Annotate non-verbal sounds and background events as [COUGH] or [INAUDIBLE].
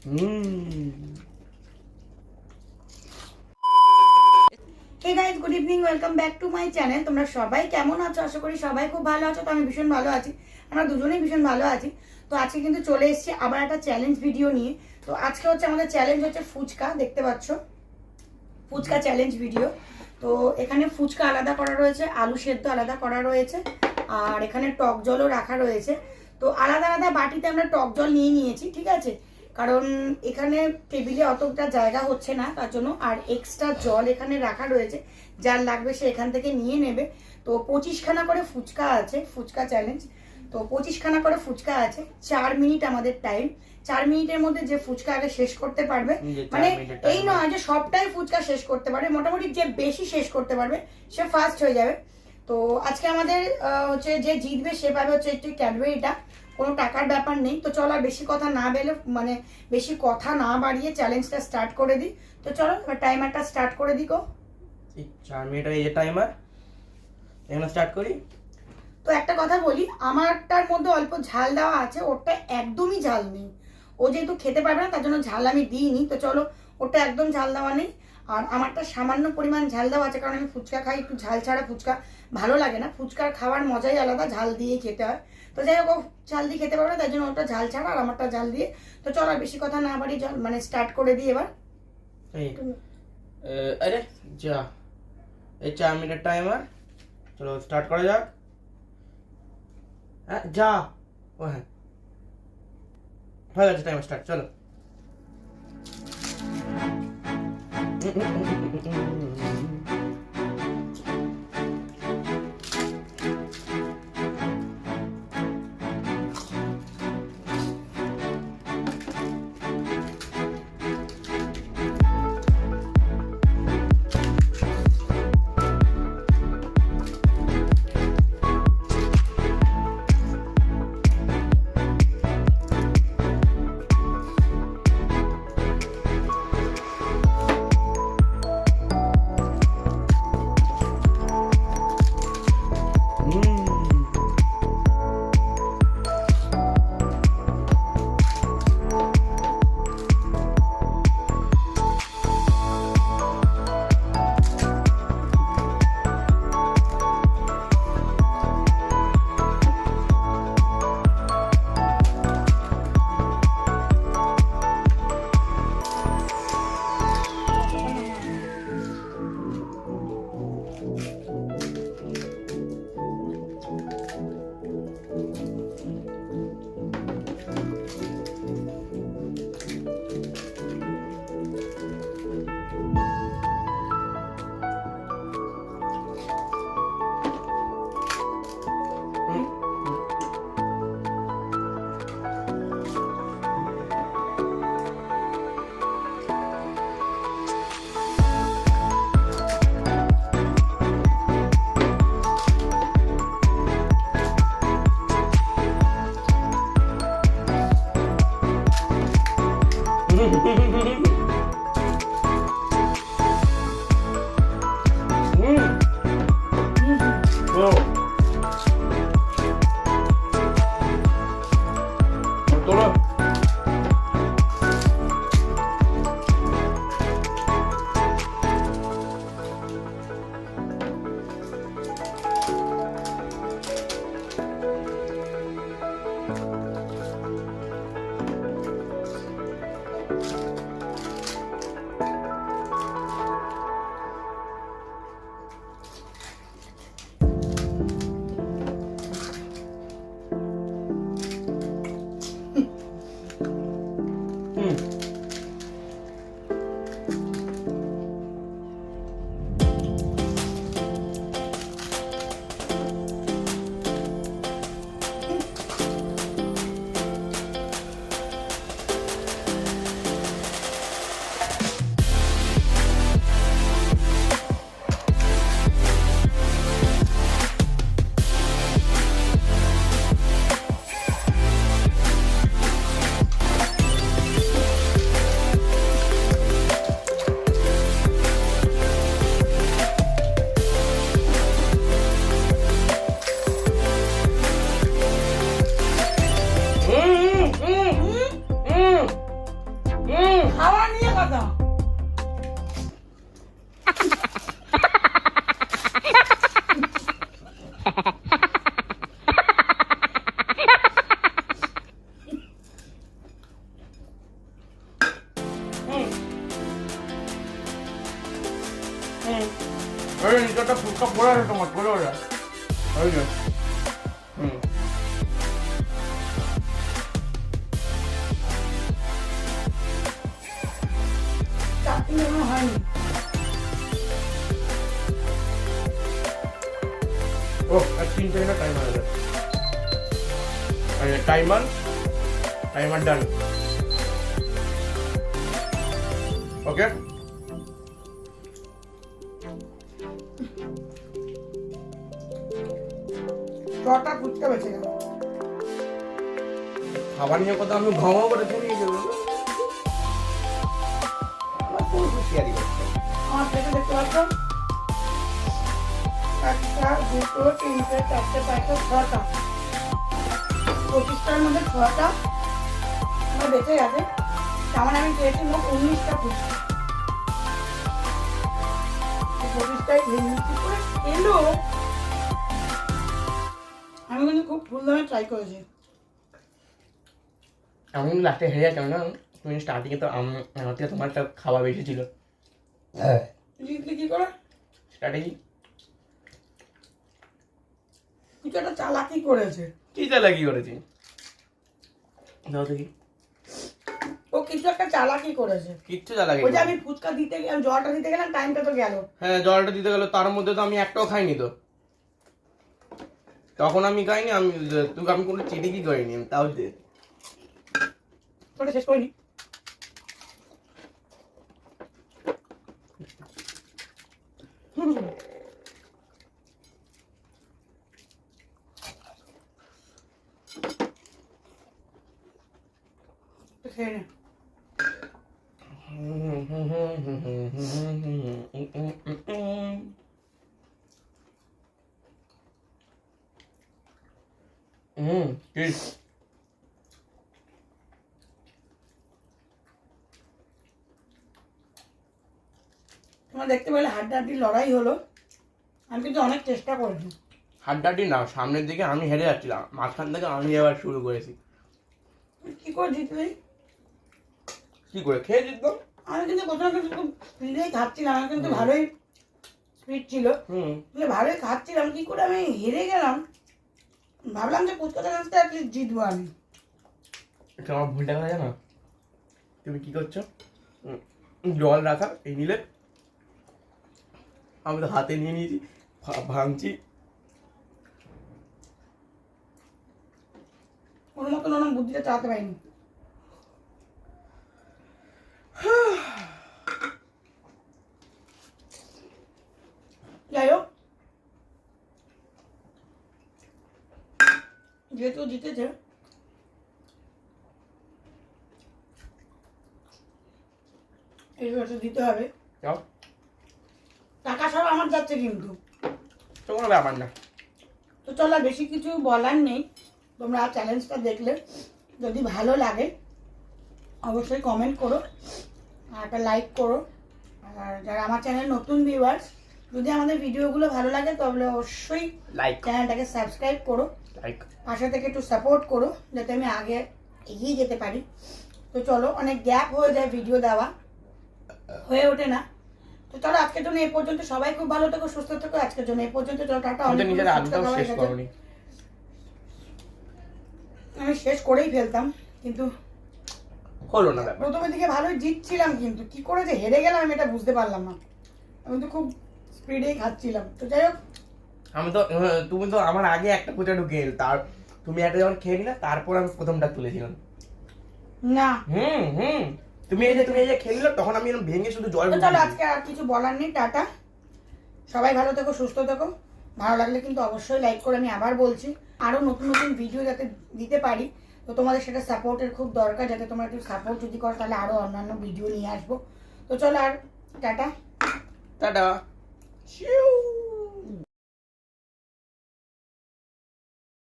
Hey guys good evening welcome back to my channel তোমরা সবাই কেমন আছো? আশা করি সবাই খুব ভালো আছো। তো আমি ভীষণ ভালো আছি। আমরা দুজনেই ভীষণ ভালো আছি। তো আজকে কিন্তু চলে এসেছি আবার একটা চ্যালেঞ্জ ভিডিও নিয়ে। তো আজকে হচ্ছে আমাদের চ্যালেঞ্জ হচ্ছে ফুচকা, দেখতে পাচ্ছ? ফুচকা চ্যালেঞ্জ ভিডিও তো এখানে ফুচকা আলাদা করা রয়েছে, আলু সেদ্ধ আলাদা করা রয়েছে, আর এখানে টক জলও রাখা রয়েছে। তো আলাদা আলাদা বাটিতে আমরা টক জল নিয়ে নিয়েছি, ঠিক আছে? কারণ এখানে টেবিলে অতটা জায়গা হচ্ছে না তার জন্য আর এক্সট্রা জল এখানে রাখা রয়েছে যার লাগবে সে এখান থেকে নিয়ে নেবে। তো পঁচিশখানা করে ফুচকা আছে ফুচকা চ্যালেঞ্জ তো পঁচিশখানা করে ফুচকা আছে চার মিনিট আমাদের টাইম চার মিনিটের মধ্যে যে ফুচকা আগে শেষ করতে পারবে মানে এই নয় যে সবটাই ফুচকা শেষ করতে পারবে মোটামুটি যে বেশি শেষ করতে পারবে সে ফার্স্ট হয়ে যাবে। তো আজকে আমাদের হচ্ছে যে জিতবে সে পাবে হচ্ছে একটি ক্যাডবেরিটা কোনো টাকার ব্যাপার নেই। তো চলো আর বেশি কথা না বেলে মানে বেশি কথা না বাড়িয়ে চ্যালেঞ্জটা স্টার্ট করে দিই। তো চলো এবার টাইমারটা স্টার্ট করে দিই গো। এই চার মিনিটের এই টাইমার এখানে স্টার্ট করি। তো একটা কথা বলি আমারটার মধ্যে অল্প ঝাল দেওয়া আছে ওরটা একদমই ঝাল নেই। ও যেহেতু খেতে পারবে না তার জন্য ঝাল আমি দিইনি। তো চলো ওটা একদম ঝাল দেওয়া নেই। আর আমারটা সামান্য পরিমাণ ঝাল দেওয়া আছে কারণ আমি ফুচকা খাই একটু ঝাল ছাড়া ফুচকা ভালো লাগে না। ফুচকার খাওয়ার মজাই আলাদা ঝাল দিয়ে খেতে হয়। তো যাই হোক ঝাল দিয়ে খেতে পারবে তাই জন্য ওটা ঝাল ছাড়া আর আমারটা ঝাল দিয়ে। তো চলো আর বেশি কথা না বাড়ি জল মানে স্টার্ট করে দিই এবার। আরে যা। এই চার মিনিটের টাইমার চলো স্টার্ট করা যাক। হ্যাঁ যা। ও হ্যাঁ। হয়ে গেছে টাইমার স্টার্ট চলো। boom. [LAUGHS] আরে নিচটা ফুটকা পড়ে আছে তোমার পড়ে ওরা ওই যে হুম। ও আর তিন সেকেন্ডের টাইম হয়ে গেছে টাইমার টাইমার ডান ওকে ছটা ফুচকা বেঁচে গেল খাবার নিয়ে কথা আমি ঘামা করে ফেলে গেল। হুঁশিয়ারি করছে আমার প্লেটে দেখতে পাচ্ছ? একটা দুটো তিনটে চারটে পাঁচটা ছটা। পঁচিশটার মধ্যে ছটা আমার বেঁচে গেছে। তার মানে আমি খেয়েছি মোট উনিশটা ফুচকা পঁচিশটাই খেয়ে নিচ্ছি করে এলো আমি কিন্তু খুব ফুল দামে ট্রাই করেছি। এমন লাস্টে হেরে যাচ্ছে না তুমি স্টার্টিংয়ে তো আম- আমার থেকে তোমার একটা খাওয়া বেশি ছিল। জিতলি কি করে? স্ট্র্যাটেজি কিছু একটা চালাকি করেছে। কি চালা কি করেছি? দাও দেখি। ও কিছু একটা চালাকি করেছে। কিচ্ছু চালাকি ওই যে আমি ফুচকা দিতে গেলাম জলটা দিতে গেলাম টাইমটা তো গেল। হ্যাঁ জলটা দিতে গেল তার মধ্যে তো আমি একটাও খাইনি তো। তখন আমি খাইনি আমি তুই আমি কোনো চিঠি কি করিনি আমি তাও দে ওটা শেষ করিনি হুম। তো খেয়ে নে। হুম ঠিক তোমরা দেখতে পেলে হাড্ডাহাড্ডি লড়াই হলো। আমি কিন্তু অনেক চেষ্টা করেছি না সামনের দিকে আমি হেরে যাচ্ছিলাম। মাঝখান থেকে আমি শুরু করেছি। কি করে জিতলি কি করে? খেয়ে জিতলাম আমি কিন্তু খুব খাচ্ছিলাম। আমার কিন্তু ভালোই স্পিড ছিল। ভালোই খাচ্ছিলাম। কি করে আমি হেরে গেলাম? ভাবলাম যে পুচকা চ্যালেঞ্জটা অ্যাটলিস্ট জিতবো আমি। এটা আমার ভুলটা কথা জানো? তুমি কি করছ? জল রাখা এই নিলে। আমি তো হাতে নিয়ে নিয়েছি ভাঙছি। কোনো মতন ওরম বুদ্ধিটা চালাতে পারিনি। [SIGHS] যাই হোক যেহেতু জিতেছে। এই বছর দিতে হবে। টাকা সব আমার যাচ্ছে কিন্তু। তো কোনো ব্যাপার না। তো চলো বেশি কিছু বলার নেই। তোমরা চ্যালেঞ্জটা দেখলে। যদি ভালো লাগে অবশ্যই কমেন্ট করো। আর একটা লাইক করো। আর যারা আমার চ্যানেল নতুন ভিউয়ার্স যদি আমাদের ভিডিওগুলো ভালো লাগে তাহলে অবশ্যই লাইক চ্যানেলটাকে সাবস্ক্রাইব করো। লাইক পাশে থেকে একটু সাপোর্ট করো যাতে আমি আগে এগিয়ে যেতে পারি। তো চলো অনেক গ্যাপ হয়ে যায় ভিডিও দেওয়া। হয়ে ওঠে না। তো চলো আজকের জন্য এই পর্যন্ত। সবাই খুব ভালো থেকো সুস্থ থেকো। আজকের জন্য এই পর্যন্ত। চলো টাটা আমি শেষ করনি। আমি শেষ করেই ফেলতাম কিন্তু হলো না প্রথমের দিকে ভালোই জিতছিলাম কিন্তু কি করে যে হেরে গেলাম আমি এটা বুঝতে পারলাম না। আমি তো খুব স্পিডেই খাচ্ছিলাম। তো যাই হোক। আমি তো তুমি তো আমার আগে একটা কোচা ঢুকে এলে তার তুমি একটা যখন খেয়ে নিলে তারপর আমি প্রথমটা তুলেছিলাম। না। হুম হুম। তুমি এই যে তুমি এই যে খেললে তখন আমি এরকম ভেঙে শুধু জল চলো আজকে আর কিছু বলার নেই টাটা। সবাই ভালো থেকো সুস্থ থেকো। ভালো লাগলে কিন্তু অবশ্যই লাইক করে আমি আবার বলছি। আরও নতুন নতুন ভিডিও যাতে দিতে পারি তো তোমাদের সেটা সাপোর্টের খুব দরকার। যাতে তোমরা একটু সাপোর্ট যদি করো তাহলে আরও অন্যান্য ভিডিও নিয়ে আসব। তো চলো আর টাটা। টাটা। 啾。